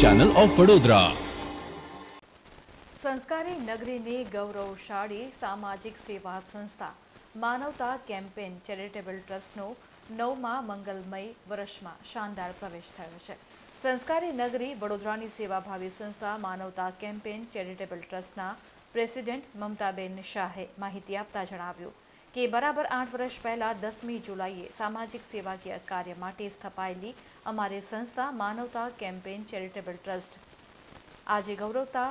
Channel of Vadodara સંસ્કારી નગરીની ગૌરવશાળી સામાજિક સેવા સંસ્થા, માનવતા કેમ્પેન ચેરિટેબલ ટ્રસ્ટનો નવમા મંગલમય વર્ષમાં શાનદાર પ્રવેશ થયો છે. સંસ્કારી નગરી વડોદરાની સેવાભાવી સંસ્થા, માનવતા કેમ્પેન ચેરિટેબલ ટ્રસ્ટના પ્રેસિડેન્ટ મમતાબેન શાહે માહિતી આપતા જણાવ્યું. કે બરાબર આઠ વર્ષ પહેલાં દસમી જુલાઈએ સામાજિક સેવાકીય કાર્ય માટે સ્થપાયેલી અમારી સંસ્થા માનવતા કેમ્પેન ચેરિટેબલ ટ્રસ્ટ. આજે ગૌરવતા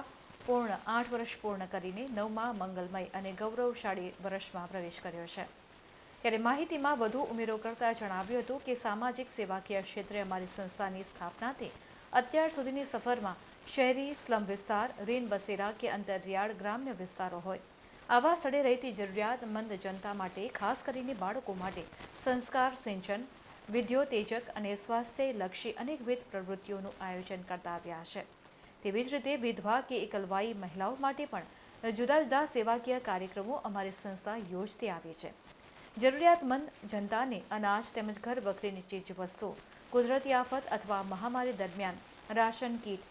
પૂર્ણ આઠ વર્ષ પૂર્ણ કરીને નવમા મંગલમય અને ગૌરવશાળી વર્ષમાં પ્રવેશ કર્યો છે. ત્યારે માહિતીમાં વધુ ઉમેરો કરતા જણાવ્યું હતું કે સામાજિક સેવાકીય ક્ષેત્રે અમારી સંસ્થાની સ્થાપનાથી અત્યાર સુધીની સફરમાં શહેરી સ્લમ વિસ્તાર, રેન બસેરા કે અંતરિયાળ ગ્રામ્ય વિસ્તારો હોય. આવા સ્થળે રહેતી જરૂરિયાતમંદ જનતા માટે, ખાસ કરીને બાળકો માટે, સંસ્કાર, સિંચન, વિદ્યોતેજક અને સ્વાસ્થ્યલક્ષી અનેકવિધ પ્રવૃત્તિઓનું આયોજન કરતા આવ્યા છે. તેવી જ રીતે વિધવા કે એકલવાઈ મહિલાઓ માટે પણ જુદા જુદા સેવાકીય કાર્યક્રમો અમારી સંસ્થા યોજતી આવી છે. જરૂરિયાતમંદ જનતાને અનાજ તેમજ ઘર વખરીની ચીજ વસ્તુઓ કુદરતી આફત અથવા મહામારી દરમિયાન રાશન કીટ,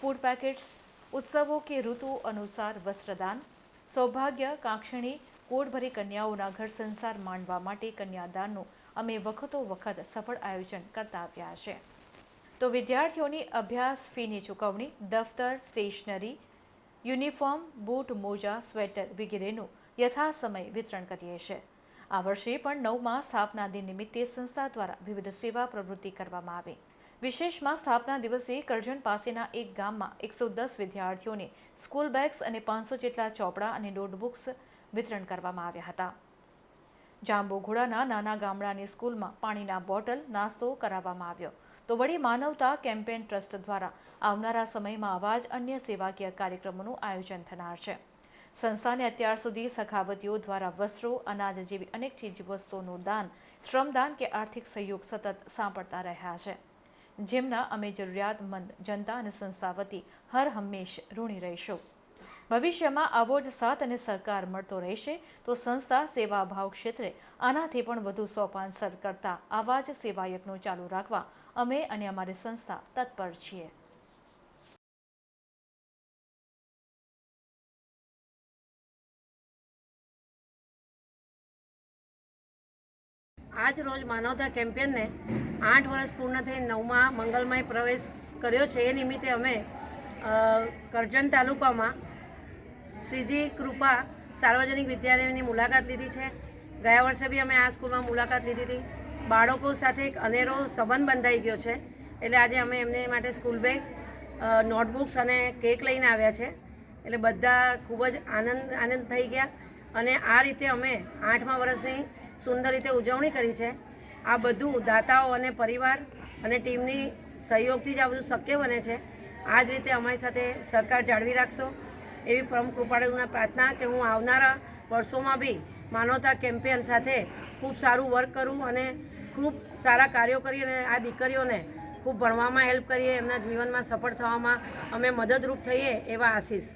ફૂડ પેકેટ્સ, ઉત્સવો કે ઋતુ અનુસાર વસ્ત્રદાન સૌભાગ્ય, કાંક્ષણી કોડભરી કન્યાઓના ઘર સંસાર માંડવા માટે કન્યાદાનનું અમે વખતો વખત સફળ આયોજન કરતા આવ્યા છે. તો વિદ્યાર્થીઓની અભ્યાસ ફીની ચૂકવણી, દફતર, સ્ટેશનરી, યુનિફોર્મ, બૂટ, મોજા, સ્વેટર વગેરેનું યથાસમય વિતરણ કરીએ છીએ આ વર્ષે પણ નવમાં સ્થાપના દિન નિમિત્તે સંસ્થા દ્વારા વિવિધ સેવા પ્રવૃત્તિ કરવામાં આવી. વિશેષમાં સ્થાપના દિવસે કરજણ પાસેના એક ગામમાં એકસો દસ વિદ્યાર્થીઓને સ્કૂલ બેગ્સ અને પાંચસો જેટલા ચોપડા અને નોટબુક્સ વિતરણ કરવામાં આવ્યા હતા. જાંબુઘોડાના નાના ગામડાની સ્કૂલમાં પાણીના બોટલ, નાસ્તો કરાવવામાં આવ્યો. તો વળી માનવતા કેમ્પેન ટ્રસ્ટ દ્વારા આવનારા સમયમાં આવા જ અન્ય સેવાકીય કાર્યક્રમોનું આયોજન થનાર છે. સંસ્થાને અત્યાર સુધી સખાવતીઓ દ્વારા વસ્ત્રો, અનાજ જેવી અનેક ચીજવસ્તુઓનું દાન, શ્રમદાન કે આર્થિક સહયોગ સતત સાંપડતા રહ્યા છે. જેમના અમે જરૂરિયાતમંદ જનતા અને સંસ્થા વતી હર હંમેશ ઋણી રહીશું. ભવિષ્યમાં આવો જ સાથ અને સહકાર મળતો રહેશે તો સંસ્થા, સેવાભાવ ક્ષેત્રે આનાથી પણ વધુ સોપાન સર કરતા આવા જ સેવાયકનો ચાલુ રાખવા અમે અને અમારી સંસ્થા તત્પર છીએ. આજ રોજ માનવતા કેમ્પેનને આઠ વર્ષ પૂર્ણ થઈ નવમાં મંગલમય પ્રવેશ કર્યો છે. એ નિમિત્તે અમે કરજણ તાલુકામાં શ્રીજી કૃપા સાર્વજનિક વિદ્યાલયની મુલાકાત લીધી છે. ગયા વર્ષે બી અમે આ સ્કૂલમાં મુલાકાત લીધી હતી. બાળકો સાથે એક અનેરો સંબંધ બંધાઈ ગયો છે. એટલે આજે અમે એમને માટે સ્કૂલ બેગ નોટબુક્સ અને કેક લઈને આવ્યા છે. એટલે બધા ખૂબ જ આનંદ આનંદ થઈ ગયા. અને આ રીતે અમે આઠમા વર્ષની સુંદર રીતે ઉજવણી કરી છે. આ બધું દાતાઓ અને પરિવાર અને ટીમની સહયોગથી જ આ બધું શક્ય બને છે. આ જ રીતે અમારી સાથે સહકાર જાળવી રાખશો. એવી પરમ કૃપાળુના પ્રાર્થના કે હું આવનારા વર્ષોમાં બી માનવતા કેમ્પેન સાથે ખૂબ સારું વર્ક કરું અને ખૂબ સારા કાર્યો કરી અને આ દીકરીઓને ખૂબ ભણવામાં હેલ્પ કરીએ, એમના જીવનમાં સફળ થવામાં અમે મદદરૂપ થઈએ એવા આશીષ.